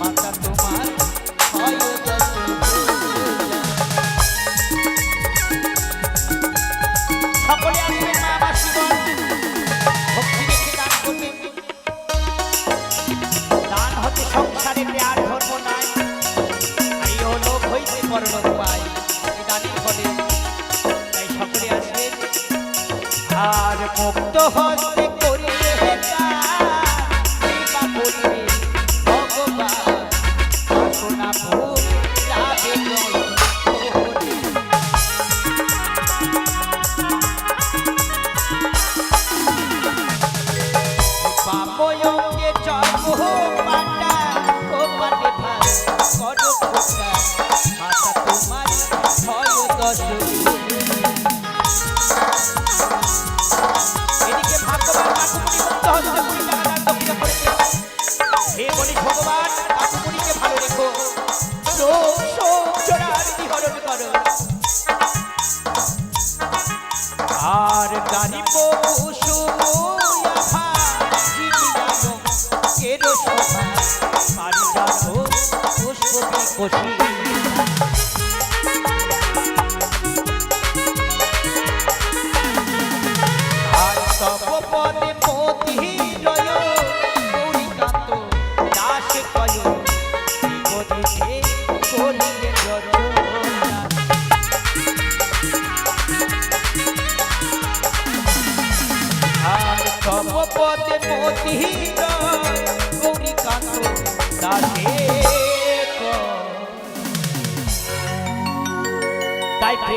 মাতা তোমার হয় যত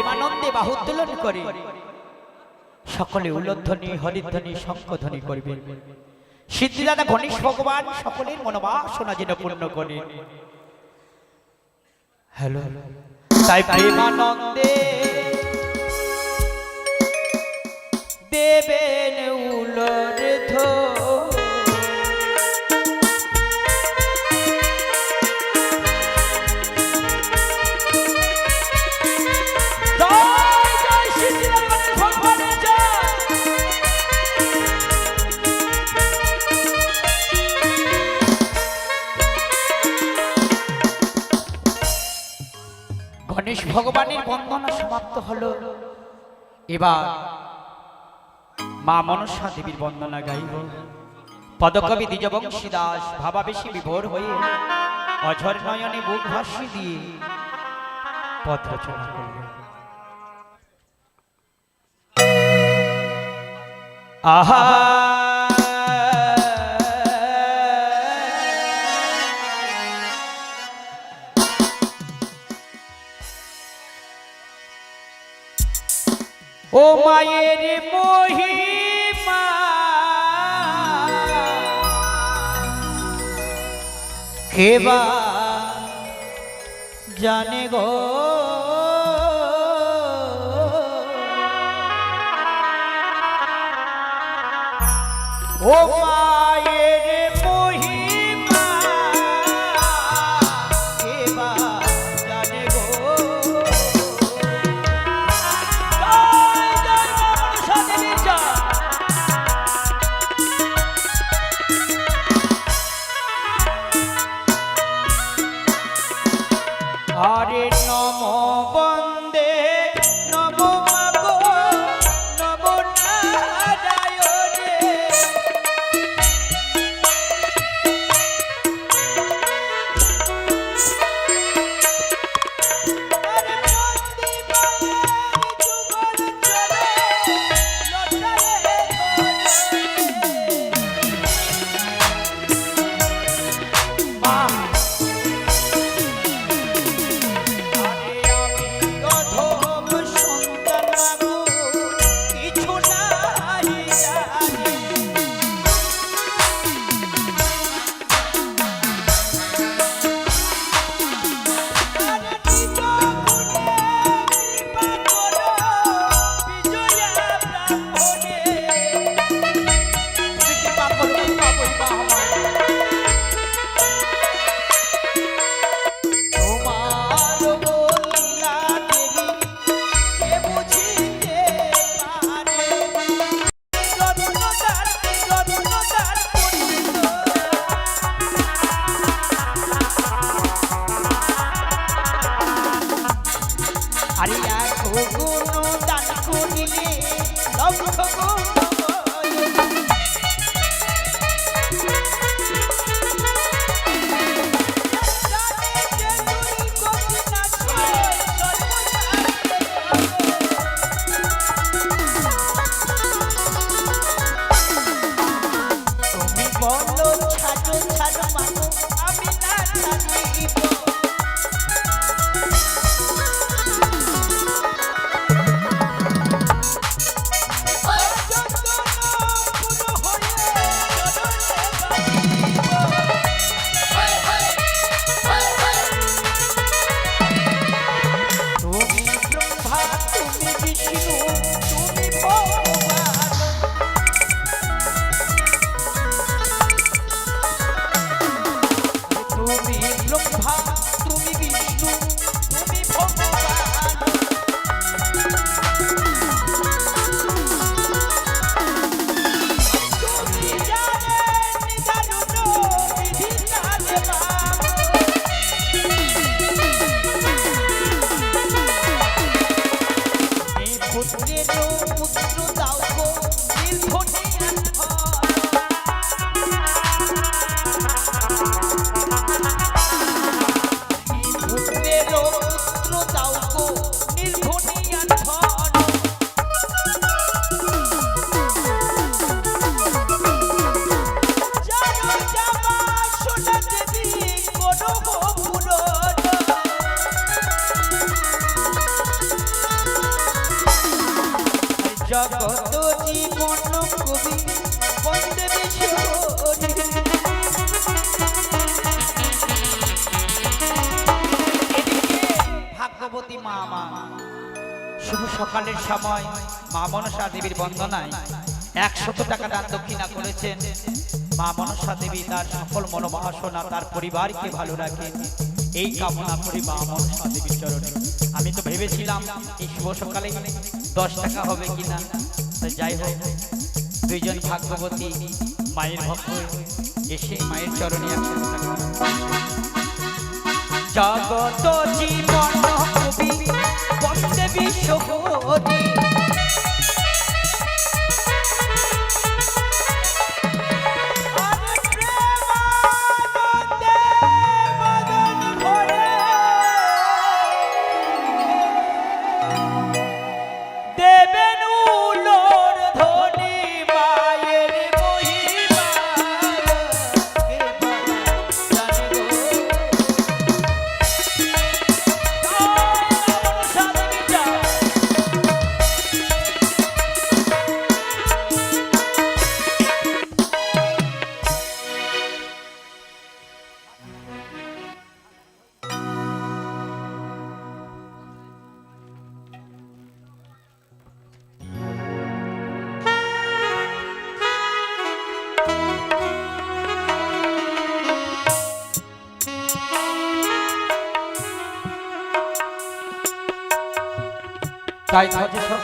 প্রেমানন্দে বাহুদ্দোলন করে। সকলে উলধ্বনি, হরিধ্বনি শঙ্কধ্বনি করবে। সিদ্ধিদাতা গণেশ ভগবান সকলের মনোবাসনা যেন পূর্ণ করে। হ্যালো। তাই প্রেমানন্দে দেবেন উলরে গণেশ ভগবানের বন্দনা সমাপ্ত হল। এবার মা মনসা দেবীর বন্দনা গাইব পদকবি দ্বিজবংশী দাস ভাবাবেশী বিভোর হয়ে অঝর নয়নে বুক ভাসি দিয়ে পদ রচনা করল আহা! ও মায়ের মহিমা। কেবা জানে গো। ও মায়ে মা শুভ সকালের সময় মা মনসা দেবীর বন্দনায় একশত টাকা দান দক্ষিণা করেছেন। মা মনসা দেবী তার সকল মনোবাসনা তার পরিবারকে ভালো রাখে এই কামনা করি মা মনসা দেবীর চরণে। আমি তো ভেবেছিলাম এই শুভ সকালে দশ টাকা হবে কিনা। যাই হোক, দুইজন ভাগ্যবতী মায়ের ভক্ত এসে মায়ের চরণে একশত টাকা জগত জীবন কবি বন্দে বিশ্বরি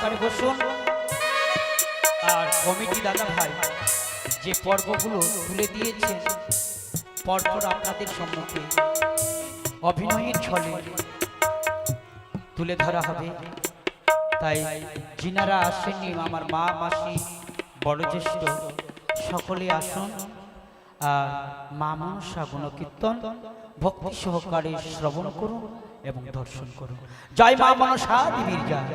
সরকারে বসুন। আর কমিটি দাদা ভাই, যে পর্বগুলো তুলে দিয়েছেন, পরপর আপনাদের সম্মুখে অভিনয়ের ছলে তুলে ধরা হবে। তাই যিনারা আসেননি, আমার মা, মাসি, বড় জ্যেষ্ঠ, সকলে আসুন। আর মা মনসা গুণকীর্তন ভক্তি সহকারে শ্রবণ করুন এবং দর্শন করুন। জয় মা মনসা দেবীর জয়।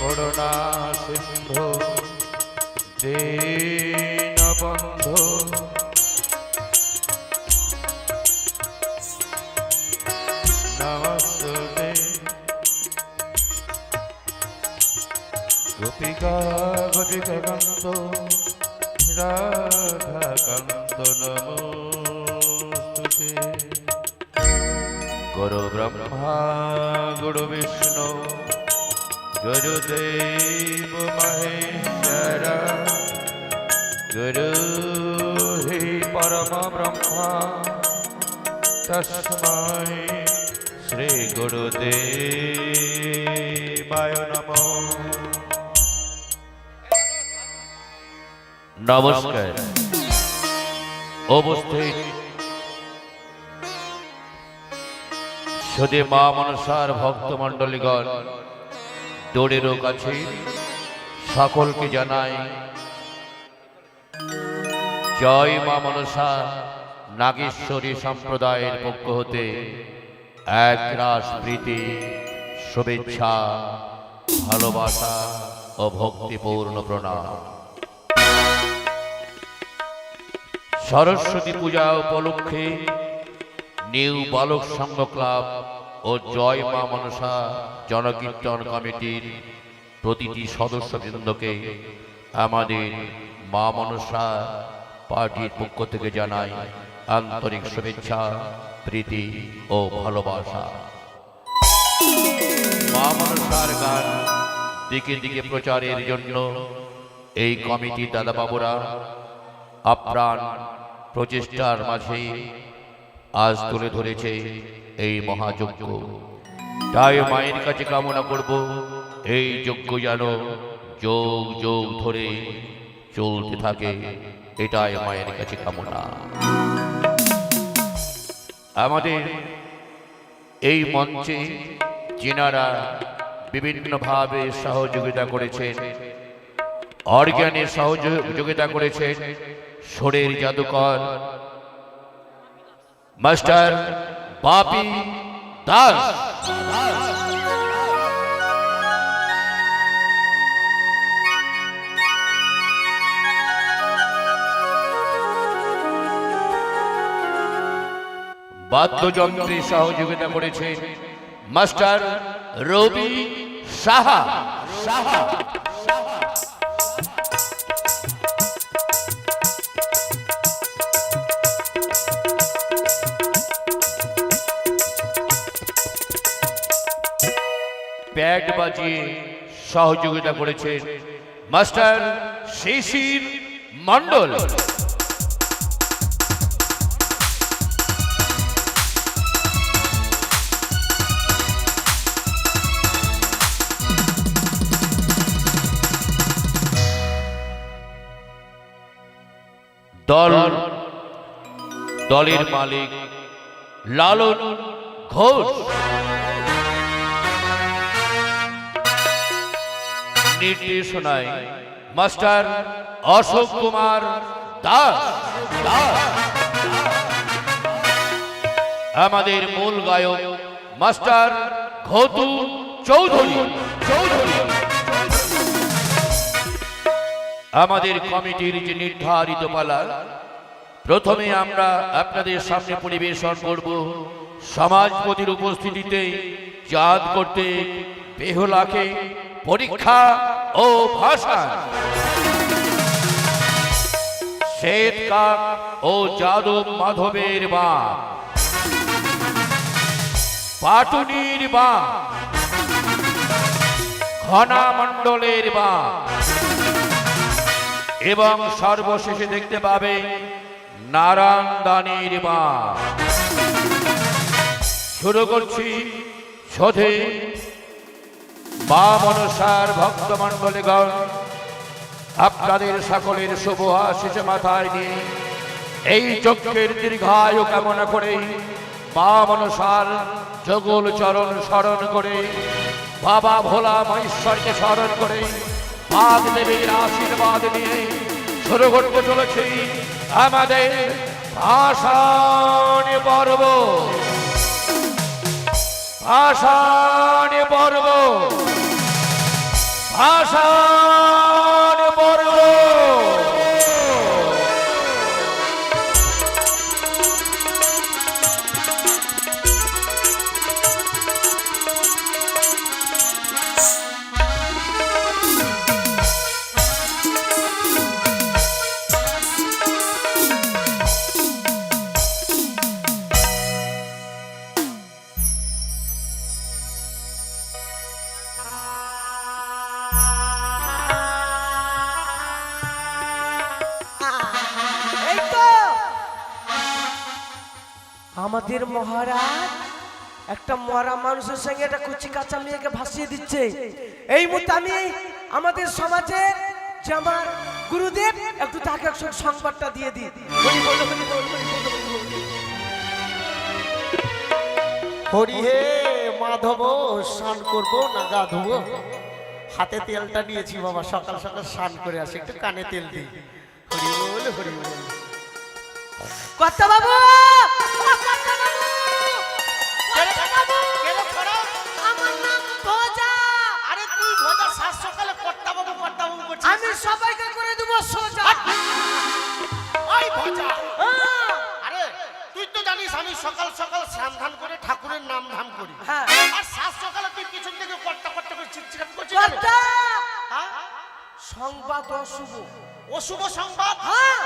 করুণা সিন্ধু দীনবন্ধু। নমস্তে। গোপিকা গোপিকা কান্ত রাধা কান্ত নমস্তুতে। গুরু ব্রহ্মা গুরু বিষ্ণু গুরু হি পরম ব্রহ্মা তস্मै শ্রী গুরুদেবায় নমঃ নমস্কার উপস্থিত সদে মা মনসার ভক্তমণ্ডলীগণ দৌড়েরও কাছে সকলকে জানাই। জয় মা মনসা নাগেশ্বরী সম্প্রদায়ের পক্ষ হতে এক রাস প্রীতি, শুভেচ্ছা, ভালোবাসা ও ভক্তিপূর্ণ প্রণাম। সরস্বতী পূজা উপলক্ষে নিউ বালক সংঘ ক্লাব ও জয় মা মনসা জনকীর্তন কমিটির প্রতিটি সদস্যবৃন্দকে আমাদের মা মনসা পার্টির পক্ষ থেকে জানাই আন্তরিক শুভেচ্ছা, প্রীতি ও ভালোবাসা। মা মনসার গান দিকে দিকে প্রচারের জন্য এই কমিটির দাদাবাবুরা আপ্রাণ প্রচেষ্টার মাঝে আজ তুলে ধরেছে এই মহাযজ্ঞ। তাই মায়ের কাছে কামনা করব, এই যজ্ঞ যেন যোগ যোগ ধরে চলতে থাকে, এটাই মায়ের কাছে কামনা। আমাদের এই মঞ্চে যেনারা বিভিন্নভাবে সহযোগিতা করেছেন। অর্গ্যানের সহযোগিতা করেছেন সোরের জাদুকর মাস্টার বাপি দাস। বাদ্যযন্ত্রে সহযোগিতা করেছেন মাস্টার রবি সাহা সাহা। ব্যাট বাজিয়ে সহযোগিতা করেছেন মাস্টার শিশির মন্ডল দল দলের মালিক লালন ঘোষ। নির্দেশনায় মাস্টার অশোক কুমার দাস। আমাদের মূল গায়ক মাস্টার ঘটু চৌধুরী চৌধুরী আমাদের কমিটির যে নির্ধারিত পালা, প্রথমে আমরা আপনাদের সামনে পরিবেশন করব সমাজপতির উপস্থিতিতে চাঁদ করতে বেহুলাকে পরীক্ষা ও ভাষা শ্বেত কাক ও যাদব মাধবের বা পাটুনির বা ঘনা বা এবং সর্বশেষে দেখতে পাবে নারায়ণ দানির মা শুরু করছি সোধে মা মনসার ভক্তমণ্ডলীগণ, আপনাদের সকলের শুভ আশিস মাথায় নিয়ে এই যজ্ঞের দীর্ঘায়ু কামনা করে মা মনসার জগল চরণ স্মরণ করে, বাবা ভোলা মহেশ্বরকে স্মরণ করে বাদ দেবীর আশীর্বাদ নিয়ে শুরু করতে চলেছি আমাদের ভাষণ পর্ব। ভাষণ পর্ব। ভাষণ আমাদের মহারাজ, একটা মরা মানুষের সঙ্গে একটা কুচি কাঁচা মেয়েকে ভাসিয়ে দিচ্ছে। এই মুহূর্তে আমি আমাদের সমাজে যে আমার গুরুদেব, একটু তাকে একসঙ্গে সংবাদটা দিয়ে দিই। হরি হে মাধব, স্নান করব না গা ধুবো। হাতে তেলটা নিয়েছি বাবা, সকাল সকাল স্নান করে আসি, একটু কানে তেল দিই। হরি বল হরি বল। কর্তা বাবু আমি সবাইকে করে দেবো সোজা। হ্যাঁ। আরে তুই তো জানিস আমি সকাল সকাল স্নান ধান করে ঠাকুরের নাম ধাম করি। হ্যাঁ। আর সাত সকালে তুই পিছন থেকে কর্তা কর্তা করে করছিস? কর্তা! হ্যাঁ? সংবাদ অশুভ। অশুভ সংবাদ? হ্যাঁ।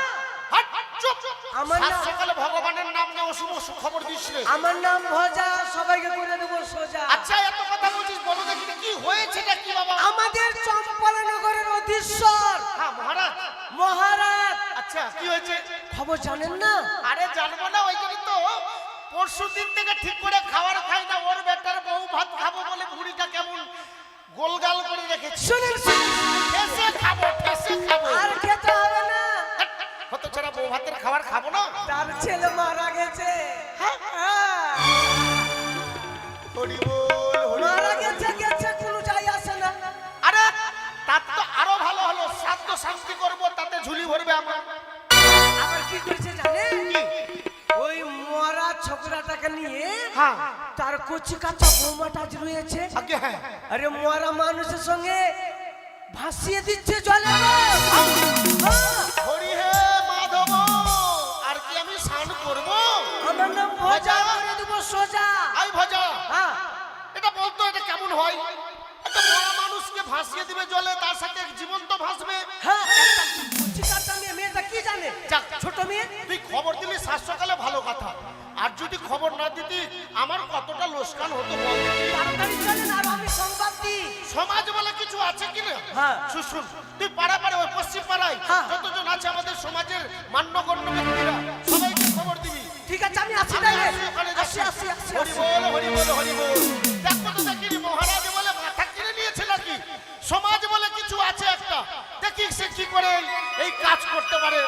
চুপ। আমার সকালে ভগবানের নাম নিয়ে অশুভ খবর দিস আমার নাম ভোজা সবাইকে করে দেবো সোজা। আচ্ছা এত কথা বলছিস বলো দেখি কি হয়েছেটা কি বাবা? আমাদের চম্পালনগরের অধীশ্বর। হ্যাঁ মহারাজ। মহারাজ। আচ্ছা কি হয়েছে? খবর জানেন না? আরে জানব না ওই জন্য তো। পরশু দিন থেকে ঠিক করে খাবার খাই না ওর বেটার বউ ভাত খাব বলে বুড়িটা কেমন গোলগাল করে রেখেছি। শুনুন শুনুন, খাব ঠেসে খাব। আর খেতে হবে না। হতো ছাড়া বউ ভাতের খাবার খাব না? তার ছেলে মারা গেছে। হ্যাঁ। হরি বল, হরি মারা গেছে গেছে কোনো যাই আসে না। আরে তার তো আরও ভালো হলো। শ্রাদ্ধ শান্তি করব তাতে ঝুলি ভরবে আমার। আবার কি করেছে জানেন ওই মরা ছোকরাটাকে নিয়ে হ্যাঁ। তার কচি কাঁচা বৌমাটা রয়েছে। হ্যাঁ। আরে মরা মানুষের সঙ্গে ভাসিয়ে দিচ্ছে জলে। ভজা। করে দেবো সোজা। আই ভজা। হ্যাঁ। এটা বলতো এটা কেমন হয়? একটা মরা মানুষকে ভাসিয়ে দিবে জলে তার সাথে জীবন্ত ভাসবে। হ্যাঁ একটা কচি মেয়ে মেয়েটা কি জানে? যাক, ছোট মেয়ে? তুই খবর দিলি সাত সকালে ভালো কথা। আর যদি খবর না দিতি আমার কতটা লোসকান হতো বল। তাড়াতাড়ি চলেন আর আমি সংবাদ দিই। সমাজ বলে কিছু আছে কিনা হ্যাঁ। শুন, শুন তুই পাড়া পাড়া ওই পশ্চিম পাড়ায় হ্যাঁ। যতজন আছে আমাদের সমাজের মান্যগণ্য ব্যক্তিরা আসি আসি আসি আসি। হরি বল হরি বল হরি বল। দেখো তো দেখিনি মহারাজ বলে মাথা কিনে নিয়েছে নাকি? সমাজ বলে কিছু আছে একটা। দেখি সে কি করে এই- এই কাজ করতে পারে।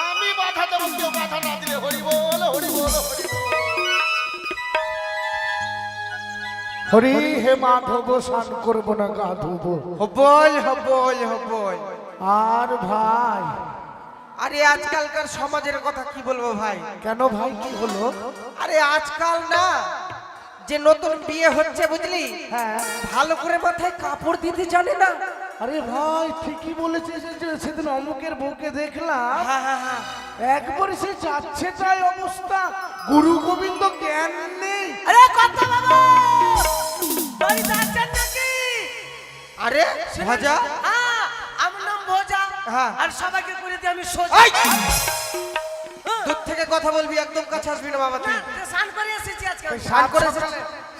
আমি বাধা দেবো কেউ বাধা না দিলে। হরি বল হরি বল হরি হরি হে মাধব স্নান করব না গা ধুবো। হবল হবল হবল। আর ভাই আরে আজকালকার সমাজের কথা কি বলব ভাই? কেন ভাই কি হলো? আরে আজকাল না যে নতুন বিয়ে হচ্ছে বুঝলি? হ্যাঁ। ভালো করে মাথায় কাপড় দিতে জানে না। আরে ভাই ঠিকই বলেছিস সেদিন অমুকের বউকে দেখলাম। হ্যাঁ হ্যাঁ হ্যাঁ। একবার সে যাচ্ছে তাই অবস্থা। গুরু গোবিন্দ জ্ঞান নেই। আরে কথা বাবু! আরে ভাজা? আর সবাইকে করে দিই আমি সোজা। দূর থেকে কথা বলবি একদম কাছে আসবি না বাবা তুই। না, স্নান করে এসেছি আজকে। স্নান করে এসেছিস?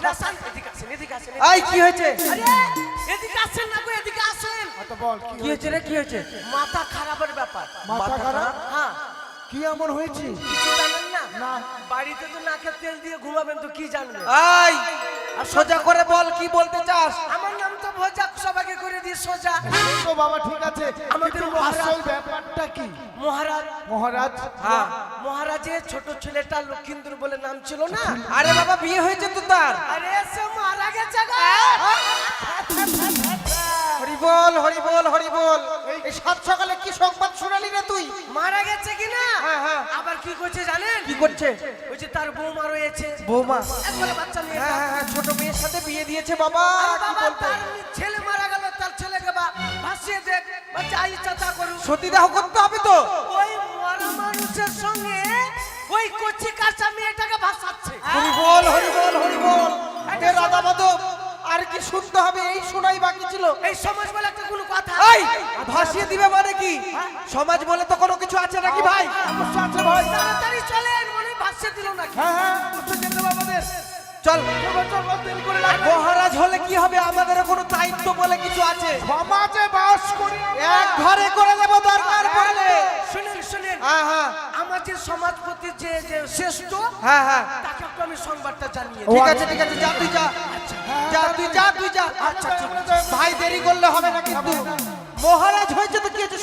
না, স্নান এদিকে আসেন, এদিকে আসেন, এই কি হয়েছে? আরে এদিকে আসেন না গো এদিকে আসেন। তো বল কি হয়েছে রে কি হয়েছে? মাথা খারাপের ব্যাপার। মাথা খারাপ? হ্যাঁ। কি এমন হয়েছে? কিছু জানেন না? না। বাড়িতে তো নাকের তেল দিয়ে ঘুমাবেন তো কি জানবেন এই আর সোজা করে বল কি বলতে চাস? আমার সোজা। তো বাবা ঠিক আছে। আমাদের আসল ব্যাপারটা কি? মহারাজ মহারাজ? হ্যাঁ। মহারাজের ছোট ছেলেটা লক্ষিন্দর বলে নাম ছিল না? আরে বাবা বিয়ে হয়েছে তো তার। আরে সে মারা গেছে গো। হরি বল হরি বল হরি বল এই সাত সকালে কি সংবাদ শুনালি রে তুই? মারা গেছে কি না? হ্যাঁ, হ্যাঁ। আবার কি করছে জানেন? কি করছে? ওই যে তার বৌমা রয়েছে। বৌমা। একবারে বাচ্চা মেয়ে হ্যাঁ হ্যাঁ হ্যাঁ ছোট মেয়ের সাথে বিয়ে দিয়েছে বাবা কি বলব ছেলে মারা গেল তার ছেলেকে বা ভাসিয়ে দেখ বা যা ইচ্ছা তা করুক সতীদাহ করতে হবে তো। ওই মরা মানুষের সঙ্গে ওই কচি কাঁচা মেয়েটাকে ভাসাচ্ছে। হরি বল হরি বল হরি বল। এ রাধা মাধব আর কি শুনতে হবে? এই শোনাই বাকি ছিল। এই সমাজ বলে একটা কোনো কথা এই ভাসিয়ে দিবে মানে কি? সমাজ বলে তো কোনো কিছু আছে নাকি ভাই? অবশ্যই আছে ভাই। তাড়াতাড়ি চলে মনে ভাসিয়ে দিল নাকি? হ্যাঁ হ্যাঁ। চল মহারাজ হলে কি হবে? আমাদের কোনো দায়িত্ব বলে কিছু আছে। সমাজে বাস করি। এক ঘরে করে দেব দরকার পড়লে। শুনেন শুনেন। হ্যাঁ হ্যাঁ। আমাদের সমাজপতি যে যে শ্রেষ্ঠ হ্যাঁ হ্যাঁ। তাকে একটু আমি সংবাদটা জানিয়ে ঠিক আছে ঠিক আছে যা তুই যা। যা তুই যা তুই যা। আচ্ছা ভাই দেরি করলে হবে না কিন্তু। মহারাজ হয়েছে তো কি হয়েছে